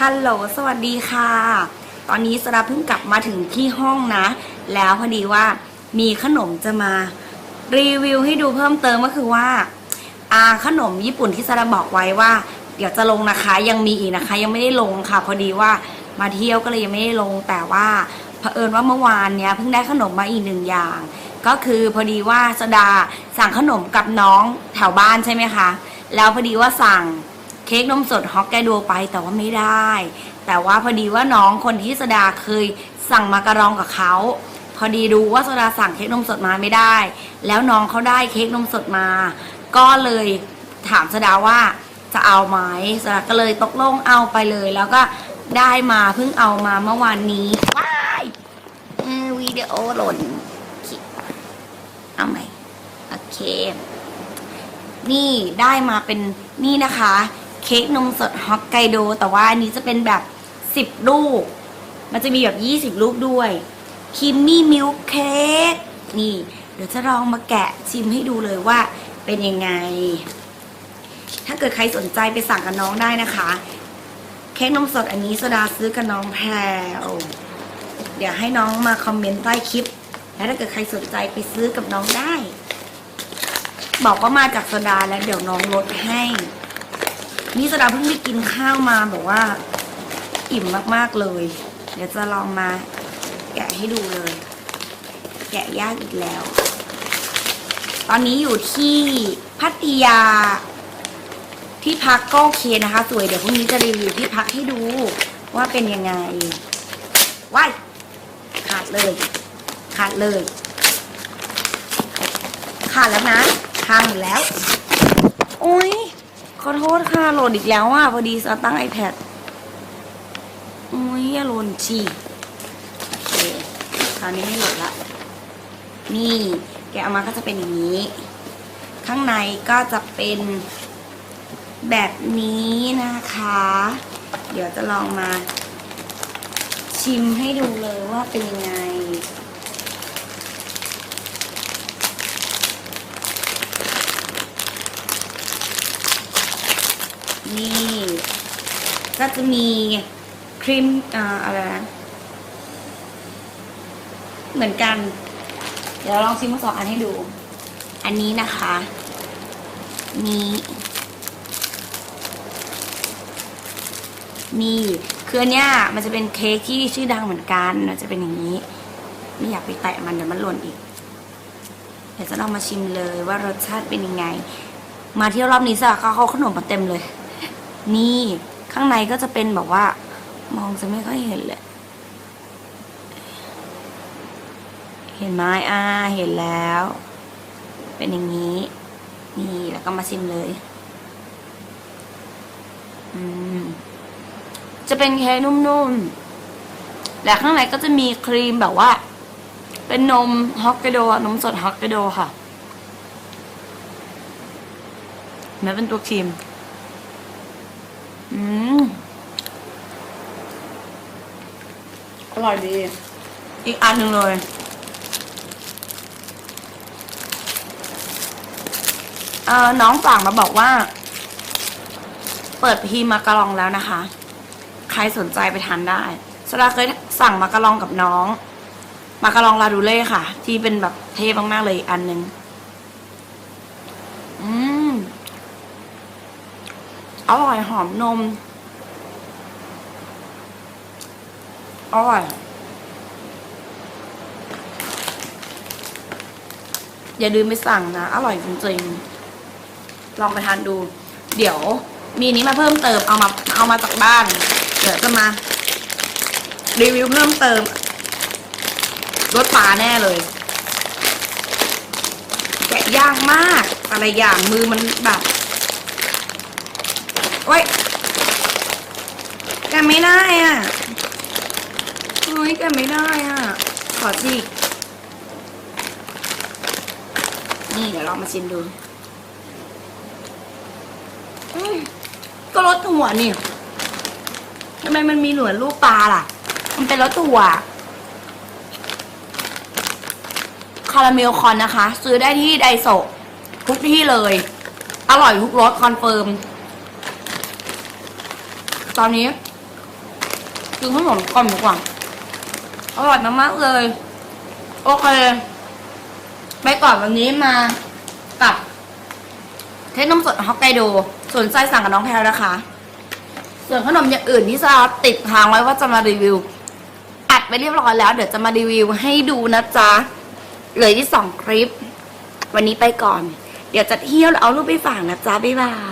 ฮัลโหล สวัสดีค่ะ ตอนนี้สดาเพิ่งกลับมาถึงที่ห้องนะ แล้วพอดีว่ามีขนมจะมารีวิวให้ดูเพิ่มเติมก็คือว่าอาขนมญี่ปุ่นที่สดาบอกไว้ว่า เดี๋ยวจะลงนะคะ ยังมีอีกนะคะ ยังไม่ได้ลงค่ะ พอดีว่ามาเที่ยวก็เลยยังไม่ได้ลง แต่ว่าเผอิญว่าเมื่อวานเนี้ยเพิ่งได้ขนมมาอีกหนึ่งอย่าง ก็คือพอดีว่าสดาสั่งขนมกับน้องแถวบ้านใช่ไหมคะ แล้วพอดีว่าสั่ง ค้กนมสดฮอกไกโดไปแต่ว่าไม่ได้ แต่ว่าพอดีว่าน้องคนที่สดาเคยสั่งมาการองกับเขาพอดีดูว่าสดาสั่งเค้กนมสดมาไม่ได้ แล้วน้องเขาได้เค้กนมสดมา ก็เลยถามสดาว่าจะเอาไหมสดาก็เลยตกลงเอาไปเลย แล้วก็ได้มาเพิ่งเอามาเมื่อวานนี้ว้ายวิดีโอหล่นเอาใหม่โอเค นี่ได้มาเป็นนี่นะคะ เค้กนมสดฮอกไกโด แต่ว่าอันนี้จะเป็นแบบ 10 ลูก มันจะมีแบบ 20 ลูกด้วยคิมมี่มิลค์เค้กนี่ เดี๋ยวจะลองมาแกะชิมให้ดูเลยว่าเป็นยังไง ถ้าเกิดใครสนใจไปสั่งกับน้องได้นะคะ เค้กนมสดอันนี้โซดาซื้อกับน้องแพรเดี๋ยวให้น้องมาคอมเมนต์ใต้คลิป แล้วถ้าเกิดใครสนใจไปซื้อกับน้องได้ บอกว่ามาจากโซดาแล้วเดี๋ยวน้องลดให้ นี่โซดาเพิ่งได้กินข้าวมาบอกว่า อิ่มมากๆเลย เดี๋ยวจะลองมาแกะให้ดูเลย แกะยากอีกแล้ว ตอนนี้อยู่ที่พัทยา ที่พักก็โอเคนะคะ สวยเดี๋ยวพรุ่งนี้จะรีวิวที่พักให้ดูว่าเป็นยังไงว้ายขาดเลย ขาดเลย ขาดแล้วนะพังแล้ว โอ้ย ขอโทษค่ะโหลดอีกแล้วอะพอดีจะตั้ง iPad โอ้ยอย่าโหลนชีโอเคคราวนี้ไม่โหลดละ นี่แกะออกมาก็จะเป็นอย่างนี้ ข้างในก็จะเป็นแบบนี้นะคะ เดี๋ยวจะลองมาชิมให้ดูเลยว่าเป็นยังไง นี่ ก็จะมีครีมอ่าอะไรนะเหมือนกัน เดี๋ยวลองชิมทั้งสองอันให้ดู อันนี้นะคะนี่นี่คืออันเนี้ยมันจะเป็นเค้กที่ชื่อดังเหมือนกันมันจะเป็นอย่างนี้ ไม่อยากไปแตะมันเดี๋ยวมันหล่นอีก เดี๋ยวจะลองมาชิมเลยว่ารสชาติเป็นยังไง มาเที่ยวรอบนี้สะเขาเขาขนมมาเต็มเลย นี่ ข้างในก็จะเป็นแบบว่า มองจะไม่ค่อยเห็นเลย เห็นไหมอ่า เห็นแล้ว เป็นอย่างนี้ นี่แล้วก็มาชิมเลย อืม จะเป็นเค้กนุ่มๆ และข้างในก็จะมีครีมแบบว่า เป็นนมฮอกไกโดนมสดฮอกไกโดค่ะแม้เป็นตัวครีม อืมอร่อยดี อีกอันหนึ่งเลย เอ่อ น้องฝากมาบอกว่า เปิดพีมาการองแล้วนะคะ ใครสนใจไปทานได้สดาเคยสั่งมาการองกับน้อง มาการองลาดูเล่ค่ะ ที่เป็นแบบเทพมากๆเลยอีกอันหนึ่งอืม อร่อยหอมนม อร่อย อย่าลืมไปสั่งนะ อร่อยจริงๆ ลองไปทานดู เดี๋ยวมีนี้มาเพิ่มเติม เอามา เอามาจากบ้าน เดี๋ยวจะมา รีวิวเพิ่มเติมรสปลาแน่เลย แกะยากมาก อะไรอย่างมือมันแบบ โอ้ยแกไม่ได้อะโอ้ยแกไม่ได้อะ ขอจีนี่เดี๋ยวลองมาชิมดูก็รสถั่วนี่ทำไมมันมีหนวดรูปปลาล่ะ มันเป็นรสถั่วคาราเมลคอนนะคะ ซื้อได้ที่ไดโซทุกที่เลย อร่อยทุกรสคอนเฟิร์ม ตอนนี้กินขนมก่อนดีกว่าอร่อยมากๆเลย โอเค ไปก่อนวันนี้มากับเทสนมสดฮอกไกโดสนใจสั่งกับน้องแพลนะคะ ส่วนขนมอย่างอื่นที่ซาร่าติดทางไว้ว่าจะมารีวิว อัดไปเรียบร้อยแล้ว เดี๋ยวจะมารีวิวให้ดูนะจ๊ะเหลือที่สองคลิป วันนี้ไปก่อน เดี๋ยวจะเที่ยวแล้วเอารูปไปฝากนะจ๊ะบ๊ายบาย